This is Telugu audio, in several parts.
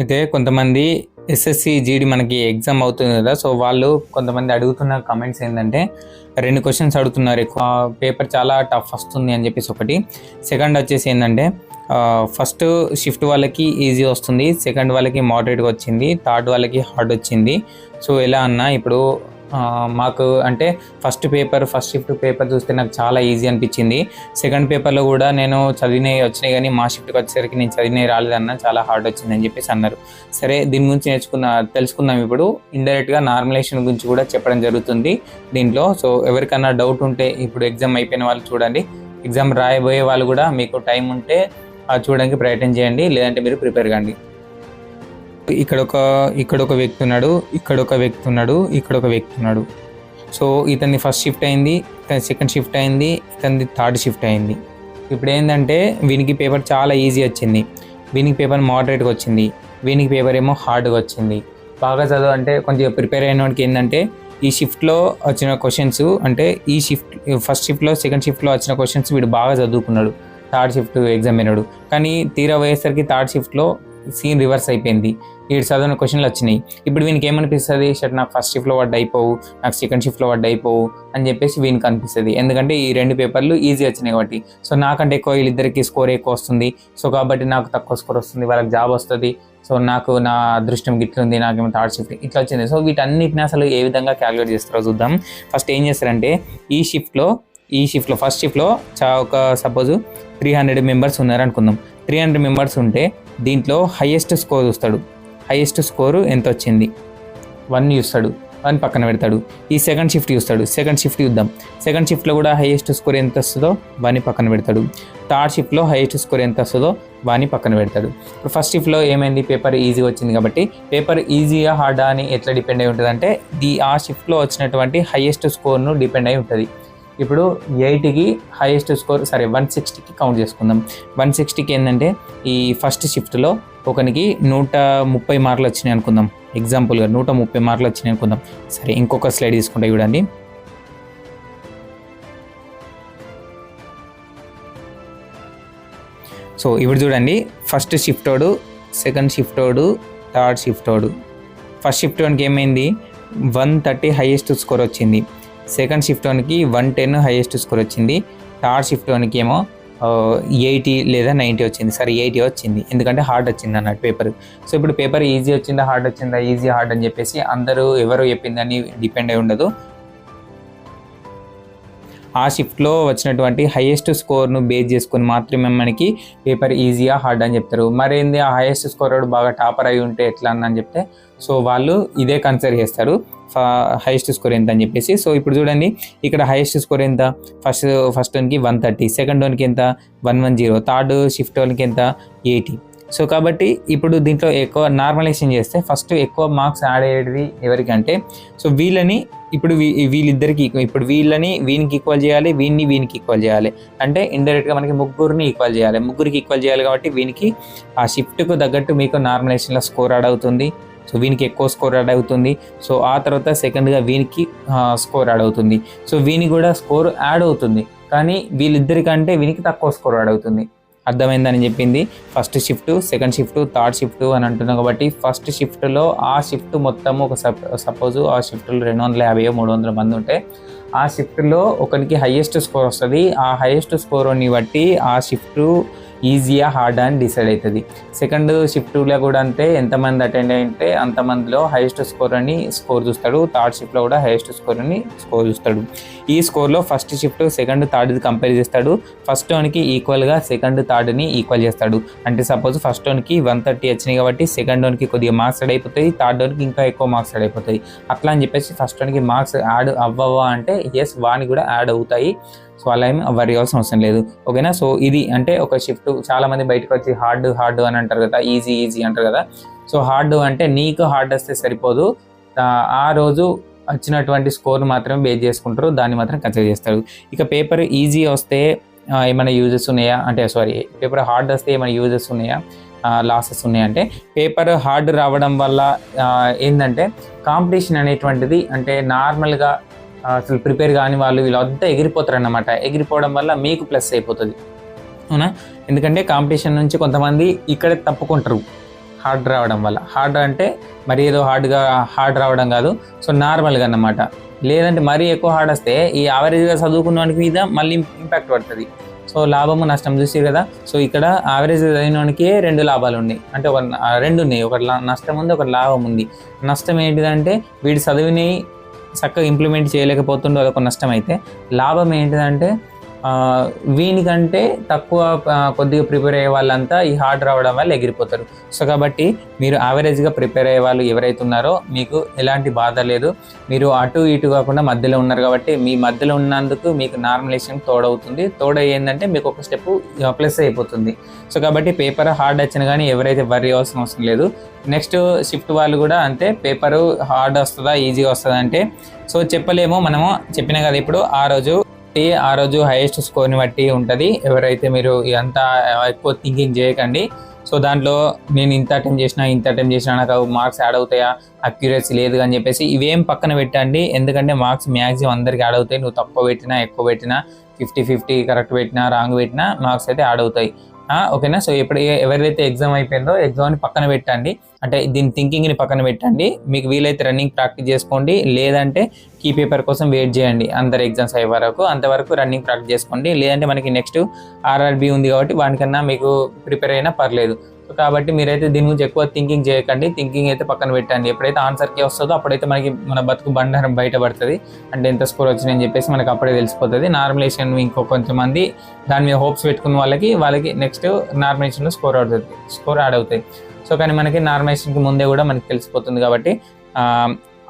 అయితే కొంతమంది ఎస్ఎస్సి జీడి మనకి ఎగ్జామ్ అవుతుంది కదా సో వాళ్ళు కొంతమంది అడుగుతున్న కమెంట్స్ ఏంటంటే రెండు క్వశ్చన్స్ అడుగుతున్నారు ఎక్కువ. పేపర్ చాలా టఫ్ వస్తుంది అని చెప్పేసి ఒకటి. సెకండ్ వచ్చేసి ఏంటంటే ఫస్ట్ షిఫ్ట్ వాళ్ళకి ఈజీ వస్తుంది. సెకండ్ వాళ్ళకి మోడరేట్గా వచ్చింది. థర్డ్ వాళ్ళకి హార్డ్ వచ్చింది. సో ఎలా అన్నా ఇప్పుడు మాకు అంటే first paper first shift paper చూస్తే నాకు చాలా ఈజీ అనిపించింది. సెకండ్ పేపర్లో కూడా నేను చదివినవి వచ్చినాయి కానీ మా షిఫ్ట్కి వచ్చేసరికి నేను చదివినవి రాలేదన్న చాలా హార్డ్ వచ్చింది అని చెప్పేసి అన్నారు. సరే దీని గురించి నేర్చుకున్న తెలుసుకుందాం ఇప్పుడు. ఇండైరెక్ట్గా నార్మలైజేషన్ గురించి కూడా చెప్పడం జరుగుతుంది దీంట్లో. సో ఎవరికన్నా డౌట్ ఉంటే ఇప్పుడు ఎగ్జామ్ అయిపోయిన వాళ్ళు చూడండి. ఎగ్జామ్ రాయబోయే వాళ్ళు కూడా మీకు టైం ఉంటే అది చూడడానికి ప్రయత్నం చేయండి. లేదంటే మీరు ప్రిపేర్ కండి. ఇక్కడ ఒక ఇక్కడ ఒక వ్యక్తి ఉన్నాడు ఇక్కడ ఒక వ్యక్తి ఉన్నాడు ఇక్కడ ఒక వ్యక్తి ఉన్నాడు సో ఇతన్ని ఫస్ట్ షిఫ్ట్ అయింది ఇతని సెకండ్ షిఫ్ట్ అయింది ఇతని థర్డ్ షిఫ్ట్ అయింది. ఇప్పుడు ఏంటంటే వీనికి పేపర్ చాలా ఈజీ వచ్చింది. వీనికి పేపర్ మోడరేట్గా వచ్చింది వీనికి పేపర్ ఏమో హార్డ్గా వచ్చింది బాగా చదువు అంటే కొంచెం ప్రిపేర్ అయిన వాడికి ఏంటంటే ఈ షిఫ్ట్లో వచ్చిన క్వశ్చన్స్ అంటే ఈ షిఫ్ట్ ఫస్ట్ షిఫ్ట్లో సెకండ్ షిఫ్ట్లో వచ్చిన క్వశ్చన్స్ వీడు బాగా చదువుకున్నాడు. థర్డ్ షిఫ్ట్ ఎగ్జామ్ అయినాడు కానీ తీరా పోయేసరికి థర్డ్ షిఫ్ట్లో సీన్ రివర్స్ అయిపోయింది. వీడు చదివిన క్వశ్చన్లు వచ్చినాయి. ఇప్పుడు వీనికి ఏమనిపిస్తుంది? షట్ నాకు ఫస్ట్ షిఫ్ట్లో పడ్డ అయిపోవు నాకు సెకండ్ షిఫ్ట్లో పడ్డ అయిపోవు అని చెప్పేసి వీనికి అనిపిస్తుంది. ఎందుకంటే ఈ రెండు పేపర్లు ఈజీ వచ్చినాయి కాబట్టి. సో నాకంటే ఎక్కువ వీళ్ళిద్దరికి స్కోర్ ఎక్కువ వస్తుంది. సో కాబట్టి నాకు తక్కువ స్కోర్ వస్తుంది. వాళ్ళకి జాబ్ వస్తుంది. సో నాకు నా అదృష్టం గిట్లుంది నాకేమో థర్డ్ షిఫ్ట్ ఇట్లా వచ్చింది. సో వీటన్నిటిని అసలు ఏ విధంగా క్యాలిక్యులేట్ చేస్తారో చూద్దాం. ఫస్ట్ ఏం చేస్తారంటే ఈ షిఫ్ట్లో ఈ షిఫ్ట్లో ఫస్ట్ షిఫ్ట్లో చా ఒక సపోజ్ త్రీ హండ్రెడ్ మెంబర్స్ ఉన్నారు అనుకుందాం త్రీ హండ్రెడ్ మెంబర్స్ ఉంటే దీంట్లో హయ్యెస్ట్ స్కోర్ చూస్తాడు. హయ్యెస్ట్ స్కోరు ఎంత వచ్చింది వన్ చూస్తాడు. వన్ పక్కన పెడతాడు. ఈ సెకండ్ షిఫ్ట్ చూస్తాడు. సెకండ్ షిఫ్ట్ చూద్దాం. సెకండ్ షిఫ్ట్లో కూడా హైయెస్ట్ స్కోర్ ఎంత వస్తుందో వాని పక్కన పెడతాడు. థర్డ్ షిఫ్ట్లో హైయెస్ట్ స్కోర్ ఎంత వస్తుందో వాని పక్కన పెడతాడు. ఇప్పుడు ఫస్ట్ షిఫ్ట్లో ఏమైంది? పేపర్ ఈజీగా వచ్చింది కాబట్టి పేపర్ ఈజీగా హార్డా అని ఎట్లా డిపెండ్ అయి ఉంటుంది అంటే ది ఆ షిఫ్ట్లో వచ్చినటువంటి హైయెస్ట్ స్కోర్ను డిపెండ్ అయి ఉంటుంది. ఇప్పుడు ఎయిట్కి హైయెస్ట్ స్కోర్ సరే వన్ సిక్స్టీకి కౌంట్ చేసుకుందాం. వన్ సిక్స్టీకి ఏంటంటే ఈ ఫస్ట్ షిఫ్ట్లో ఒకనికి నూట ముప్పై మార్కులు వచ్చినాయి అనుకుందాం. ఎగ్జాంపుల్గా నూట ముప్పై మార్కులు వచ్చినాయి అనుకుందాం. సరే ఇంకొక స్లైడ్ తీసుకుంటా చూడండి. సో ఇప్పుడు చూడండి ఫస్ట్ షిఫ్టోడు సెకండ్ షిఫ్టోడు థర్డ్ షిఫ్టోడు ఫస్ట్ షిఫ్ట్ వన్కి ఏమైంది? వన్ థర్టీ హైయెస్ట్ స్కోర్ వచ్చింది. సెకండ్ షిఫ్ట్ వన్కి వన్ టెన్ హైయెస్ట్ స్కోర్ వచ్చింది. థర్డ్ షిఫ్ట్ వన్కి ఏమో ఎయిటీ లేదా నైంటీ వచ్చింది. సరే ఎయిటీ వచ్చింది. ఎందుకంటే హార్డ్ వచ్చింది అన్నట్టు పేపర్. సో ఇప్పుడు పేపర్ ఈజీ వచ్చిందా హార్డ్ వచ్చిందా ఈజీ హార్డ్ అని చెప్పేసి అందరూ ఎవరు చెప్పిందని డిపెండ్ అయి ఉండదు. ఆ షిఫ్ట్లో వచ్చినటువంటి హైయెస్ట్ స్కోర్ను బేస్ చేసుకొని మాత్రమే మనకి పేపర్ ఈజీగా హార్డ్ అని చెప్తారు. మరేంది? ఆ హైయెస్ట్ స్కోర్ బాగా టాపర్ అయి ఉంటే ఎట్లా అని చెప్తే సో వాళ్ళు ఇదే కన్సిడర్ చేస్తారు. హైయెస్ట్ స్కోర్ ఎంత అని చెప్పేసి. సో ఇప్పుడు చూడండి ఇక్కడ హైయెస్ట్ స్కోర్ ఎంత? ఫస్ట్ ఫస్ట్ వన్కి వన్ థర్టీ సెకండ్ వన్కి ఎంత? One one zero third shift వన్కి ఎంత? ఎయిటీ సో కాబట్టి ఇప్పుడు దీంట్లో ఎక్కువ నార్మలైజేషన్ చేస్తే ఫస్ట్ ఎక్కువ మార్క్స్ యాడ్ అయ్యేది ఎవరికంటే సో వీళ్ళని ఇప్పుడు వీ- వీళ్ళిద్దరికి ఇప్పుడు వీళ్ళని వీనికి ఈక్వల్ చేయాలి వీన్ని వీనికి ఈక్వల్ చేయాలి. అంటే ఇండైరెక్ట్గా మనకి ముగ్గురిని ఈక్వల్ చేయాలి. ముగ్గురికి ఈక్వల్ చేయాలి కాబట్టి వీనికి ఆ షిఫ్ట్కు తగ్గట్టు మీకు నార్మలైజేషన్లో స్కోర్ యాడ్ అవుతుంది. సో వీనికి ఎక్కువ స్కోర్ యాడ్ అవుతుంది. సో ఆ తర్వాత సెకండ్గా వీనికి స్కోర్ యాడ్ అవుతుంది. సో వీని కూడా స్కోర్ యాడ్ అవుతుంది. కానీ వీళ్ళిద్దరికంటే వీనికి తక్కువ స్కోర్ యాడ్ అవుతుంది. అర్థమైందని చెప్పింది. First shift second shift third shift అని అంటున్నాం కాబట్టి ఫస్ట్ షిఫ్ట్లో ఆ షిఫ్ట్ మొత్తం ఒక సప్ సపోజ్ ఆ షిఫ్ట్లో రెండు వందల యాభై మూడు వందల మంది ఉంటే ఆ షిఫ్ట్లో ఒకరికి హయ్యెస్ట్ స్కోర్ వస్తుంది. ఆ హైయెస్ట్ స్కోర్ని బట్టి ఆ షిఫ్ట్ ఈజీగా హార్డ్ అని డిసైడ్ అవుతుంది సెకండ్ షిఫ్ట్లో కూడా అంతే ఎంతమంది అటెండ్ అయితే అంతమందిలో హైయెస్ట్ స్కోర్ అని స్కోర్ చూస్తాడు. థర్డ్ షిఫ్ట్లో కూడా హైయెస్ట్ స్కోర్ అని స్కోర్ చూస్తాడు. ఈ స్కోర్లో first shift second third compare చేస్తాడు. ఫస్ట్ వన్కి ఈక్వల్గా సెకండ్ థర్డ్ని ఈక్వల్ చేస్తాడు. అంటే సపోజ్ ఫస్ట్ వన్కి వన్ థర్టీ వచ్చినాయి కాబట్టి సెకండ్ వన్కి కొద్దిగా మార్క్స్ యాడ్ అయిపోతాయి థర్డ్ వన్కి ఇంకా ఎక్కువ మార్క్స్ యాడ్ అయిపోతాయి. అట్లా అని చెప్పేసి ఫస్ట్ వన్కి మార్క్స్ యాడ్ అవ్వవా అంటే ఎస్ వాని కూడా యాడ్ అవుతాయి. సో అలా ఏమి వరి అవ్వాల్సిన అవసరం లేదు. ఓకేనా? సో ఇది అంటే ఒక షిఫ్ట్ చాలా మంది బయటకు వచ్చి హార్డ్ హార్డ్ అని అంటారు కదా ఈజీ ఈజీ అంటారు కదా. సో హార్డ్ అంటే నీకు హార్డ్ వస్తే సరిపోదు. ఆ- రోజు వచ్చినటువంటి స్కోర్ మాత్రమే బేస్ చేసుకుంటారు. దాన్ని మాత్రం కన్సిడర్ చేస్తారు. ఇక పేపర్ ఈజీ వస్తే ఏమైనా యూజెస్ ఉన్నాయా? అంటే సారీ పేపర్ హార్డ్ వస్తే ఏమైనా యూజెస్ ఉన్నాయా? లాసెస్ ఉన్నాయంటే పేపర్ హార్డ్ రావడం వల్ల ఏంటంటే కాంపిటీషన్ అనేటువంటిది అంటే నార్మల్గా అసలు ప్రిపేర్ కాని వాళ్ళు వీళ్ళంతా ఎగిరిపోతారు అన్నమాట ఎగిరిపోవడం వల్ల మీకు ప్లస్ అయిపోతుంది. అవునా? ఎందుకంటే కాంపిటీషన్ నుంచి కొంతమంది ఇక్కడే తప్పుకుంటారు. హార్డ్ రావడం వల్ల. హార్డ్ అంటే మరి ఏదో హార్డ్గా హార్డ్ రావడం కాదు. సో నార్మల్గా అన్నమాట. లేదంటే మరీ ఎక్కువ హార్డ్ వస్తే ఈ యావరేజ్గా చదువుకున్న వానికి మీద మళ్ళీ ఇంపాక్ట్ పడుతుంది. సో లాభము నష్టం చూసి కదా? సో ఇక్కడ యావరేజ్ చదివినవాడికే రెండు లాభాలు ఉన్నాయి. అంటే ఒక రెండు ఉన్నాయి. ఒక లా- నష్టం ఉంది ఒక లాభం ఉంది. నష్టం ఏంటిదంటే వీడు చదివినవి చక్కగా ఇంప్లిమెంట్ చేయలేకపోతుండో అదొక నష్టం అయితే లాభం ఏంటిదంటే వీనికంటే తక్కువ కొద్దిగా ప్రిపేర్ అయ్యే వాళ్ళంతా ఈ హార్డ్ రావడం వల్ల ఎగిరిపోతారు. సో కాబట్టి మీరు యావరేజ్గా ప్రిపేర్ అయ్యే వాళ్ళు ఎవరైతే ఉన్నారో మీకు ఎలాంటి బాధ లేదు. మీరు అటు ఇటు కాకుండా మధ్యలో ఉన్నారు కాబట్టి మీ మధ్యలో ఉన్నందుకు మీకు నార్మలైజేషన్ తోడవుతుంది. తోడ ఏంటంటే మీకు ఒక స్టెప్ ప్లస్ అయిపోతుంది. సో కాబట్టి పేపర్ హార్డ్ వచ్చిన కానీ ఎవరైతే వర్రీ అవసరం అవసరం లేదు. నెక్స్ట్ షిఫ్ట్ వాళ్ళు కూడా అంతే పేపరు హార్డ్ వస్తుందా ఈజీగా వస్తుందా అంటే సో చెప్పలేము. మనము చెప్పినా కదా ఇప్పుడు ఆ రోజు బట్టి ఆ రోజు హైయెస్ట్ స్కోర్ని బట్టి ఉంటుంది. ఎవరైతే మీరు అంతా ఎక్కువ థింకింగ్ చేయకండి. సో దాంట్లో నేను ఇంత అటెంప్ట్ చేసిన ఇంత అటెంప్ట్ చేసినా నాకు మార్క్స్ యాడ్ అవుతాయా అక్యురసీ లేదు అని చెప్పేసి ఇవేం పక్కన పెట్టండి. ఎందుకంటే మార్క్స్ మ్యాక్సిమం అందరికి యాడ్ అవుతాయి. నువ్వు తక్కువ పెట్టినా ఎక్కువ పెట్టినా ఫిఫ్టీ ఫిఫ్టీ కరెక్ట్ పెట్టినా రాంగ్ పెట్టినా మార్క్స్ అయితే యాడ్ అవుతాయి. ఓకేనా? సో ఎప్పుడు ఎవరైతే ఎగ్జామ్ అయిపోయిందో ఎగ్జామ్ని పక్కన పెట్టండి. అంటే దీని థింకింగ్ని పక్కన పెట్టండి. మీకు వీలైతే రన్నింగ్ ప్రాక్టీస్ చేసుకోండి. లేదంటే కీ పేపర్ కోసం వెయిట్ చేయండి. అందరు ఎగ్జామ్స్ అయ్యే వరకు అంతవరకు రన్నింగ్ ప్రాక్టీస్ చేసుకోండి. లేదంటే మనకి నెక్స్ట్ ఆర్ఆర్బి ఉంది కాబట్టి వానికన్నా మీకు ప్రిపేర్ అయినా పర్లేదు. సో కాబట్టి మీరైతే దీని గురించి ఎక్కువ థింకింగ్ చేయకండి. థింకింగ్ అయితే పక్కన పెట్టండి. ఎప్పుడైతే ఆన్సర్కి వస్తుందో అప్పుడైతే మనకి మన బతుకు బండారం బయటపడుతుంది. అంటే ఎంత స్కోర్ వచ్చిందని చెప్పేసి మనకి అప్పుడే తెలిసిపోతుంది. నార్మలైజేషన్ ఇంకో కొంతమంది దాని మీద హోప్స్ పెట్టుకున్న వాళ్ళకి వాళ్ళకి నెక్స్ట్ నార్మలైజేషన్లో స్కోర్ అవుతుంది. స్కోర్ యాడ్ అవుతాయి. సో కానీ మనకి నార్మలైజేషన్కి ముందే కూడా మనకి తెలిసిపోతుంది కాబట్టి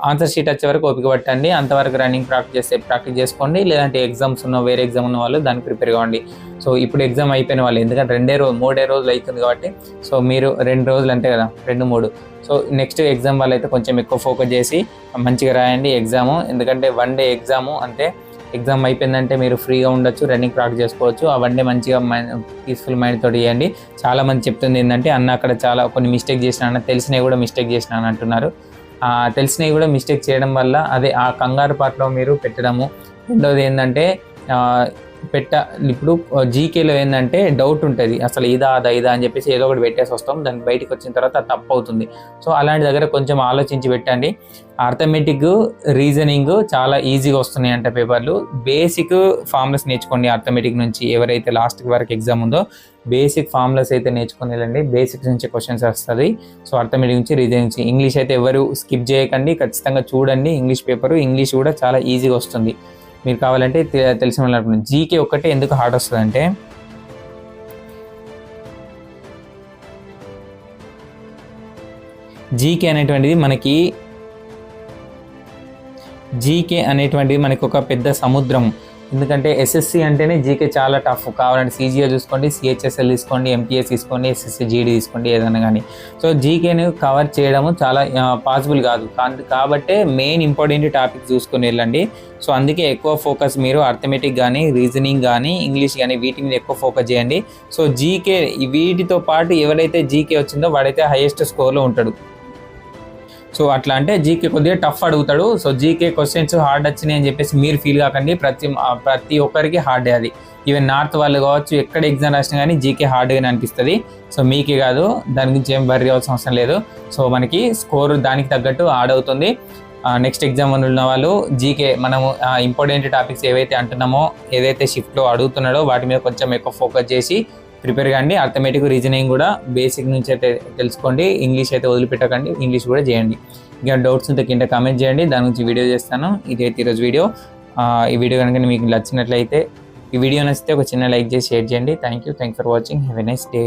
ఆన్సర్ షీట్ వచ్చే వరకు ఓపిక పట్టండి. అంతవరకు రన్నింగ్ ప్రాక్టీస్ చేస్తే ప్రాక్టీస్ చేసుకోండి. లేదంటే ఎగ్జామ్స్ ఉన్న వేరే ఎగ్జామ్ ఉన్న వాళ్ళు దానికి ప్రిపేర్ కావండి. సో ఇప్పుడు ఎగ్జామ్ అయిపోయిన వాళ్ళు ఎందుకంటే రెండే రోజు మూడే రోజులు అవుతుంది కాబట్టి సో మీరు రెండు రోజులు అంతే కదా రెండు మూడు. సో నెక్స్ట్ ఎగ్జామ్ వాళ్ళు అయితే కొంచెం ఎక్కువ ఫోకస్ చేసి మంచిగా రాయండి ఎగ్జాము ఎందుకంటే వన్ డే ఎగ్జాము అంటే ఎగ్జామ్ అయిపోయిందంటే మీరు ఫ్రీగా ఉండొచ్చు రన్నింగ్ ప్రాక్టీస్ చేసుకోవచ్చు. ఆ వన్ డే మంచిగా పీస్ఫుల్ మైండ్ తోటి చేయండి. చాలా మంది చెప్తుంది ఏంటంటే అన్న అక్కడ చాలా కొన్ని మిస్టేక్ చేసిన తెలిసినవి కూడా మిస్టేక్ చేసిన అంటున్నారు. తెలిసినవి కూడా మిస్టేక్ చేయడం వల్ల అదే ఆ కంగారు పాటలో మీరు పెట్టడము. రెండవది ఏంటంటే పెట్ట ఇప్పుడు జీకేలో ఏంటంటే డౌట్ ఉంటుంది. అసలు ఇదా అదా ఇదా అని చెప్పేసి ఏదో ఒకటి పెట్టేసి వస్తాం. దాన్ని బయటకు వచ్చిన తర్వాత అది తప్పు అవుతుంది సో అలాంటి దగ్గర కొంచెం ఆలోచించి పెట్టండి. అర్థమెటిక్ రీజనింగ్ చాలా ఈజీగా వస్తున్నాయి అంట పేపర్లు. బేసిక్ ఫార్ములాస్ నేర్చుకోండి అర్థమెటిక్ నుంచి. ఎవరైతే లాస్ట్ వరకు ఎగ్జామ్ ఉందో బేసిక్ ఫార్ములాస్ అయితే నేర్చుకుని వెళ్ళండి బేసిక్స్ నుంచి క్వశ్చన్స్ వస్తుంది. సో అర్థమెటిక్ నుంచి రీజనింగ్ నుంచి. ఇంగ్లీష్ అయితే ఎవరు స్కిప్ చేయకండి. ఖచ్చితంగా చూడండి. ఇంగ్లీష్ పేపర్ ఇంగ్లీష్ కూడా చాలా ఈజీగా వస్తుంది. మీరు కావాలంటే తె- తెలిసిన వాళ్ళు జీకే ఒక్కటే ఎందుకు హార్డ్ వస్తుంది అంటే జీకే అనేటువంటిది మనకి జీకే అనేటువంటిది మనకి ఒక పెద్ద సముద్రం. ఎందుకంటే ఎస్ఎస్సి అంటేనే జీకే చాలా టఫ్ కావాలంటే సీజీఏ చూసుకోండి సిహెచ్ఎస్ఎల్ తీసుకోండి ఎంపీఎస్ తీసుకోండి ఎస్ఎస్సి జీడీ తీసుకోండి ఏదైనా కానీ. సో జీకేని కవర్ చేయడము చాలా పాసిబుల్ కాదు. కాబట్టే మెయిన్ ఇంపార్టెంట్ టాపిక్ చూసుకుని వెళ్ళండి. సో అందుకే ఎక్కువ ఫోకస్ మీరు అర్థమెటిక్ కానీ రీజనింగ్ కానీ ఇంగ్లీష్ కానీ వీటి మీద ఎక్కువ ఫోకస్ చేయండి. సో జీకే వీటితో పాటు ఎవరైతే జీకే వచ్చిందో వాడైతే హైయెస్ట్ స్కోర్లో ఉంటాడు. సో అట్లా అంటే జీకే కొద్దిగా టఫ్ అడుగుతాడు. సో జీకే క్వశ్చన్స్ హార్డ్ వచ్చినాయి అని చెప్పేసి మీరు ఫీల్ కాకండి. ప్రతి ప్రతి ఒక్కరికి హార్డే అది. ఈవెన్ నార్త్ వాళ్ళు కావచ్చు ఎక్కడ ఎగ్జామ్ రాసినా కానీ జీకే హార్డ్గానే అనిపిస్తుంది. సో మీకే కాదు దాని గురించి ఏం బర్రీ అవ్వాల్సిన అవసరం లేదు. సో మనకి స్కోర్ దానికి తగ్గట్టు ఆడ్ అవుతుంది. నెక్స్ట్ ఎగ్జామ్ ఉన్న వాళ్ళు జీకే మనము ఇంపార్టెంట్ టాపిక్స్ ఏవైతే అంటున్నామో ఏదైతే షిఫ్ట్లో అడుగుతున్నాడో వాటి మీద కొంచెం ఎక్కువ ఫోకస్ చేసి ప్రిపేర్ కండి. అర్థమెటిక్ రీజనింగ్ కూడా బేసిక్ నుంచి అయితే తెలుసుకోండి. ఇంగ్లీష్ అయితే వదిలిపెట్టకండి. ఇంగ్లీష్ కూడా చేయండి. ఇంకా డౌట్స్ ఉంటే కింద కామెంట్ చేయండి. దాని గురించి వీడియో చేస్తాను. ఇది అయితే ఈరోజు వీడియో ఈ వీడియో కనుక మీకు నచ్చినట్లయితే ఈ వీడియో నచ్చితే ఒక చిన్న లైక్ చేసి షేర్ చేయండి. Thank you thank for watching have a nice day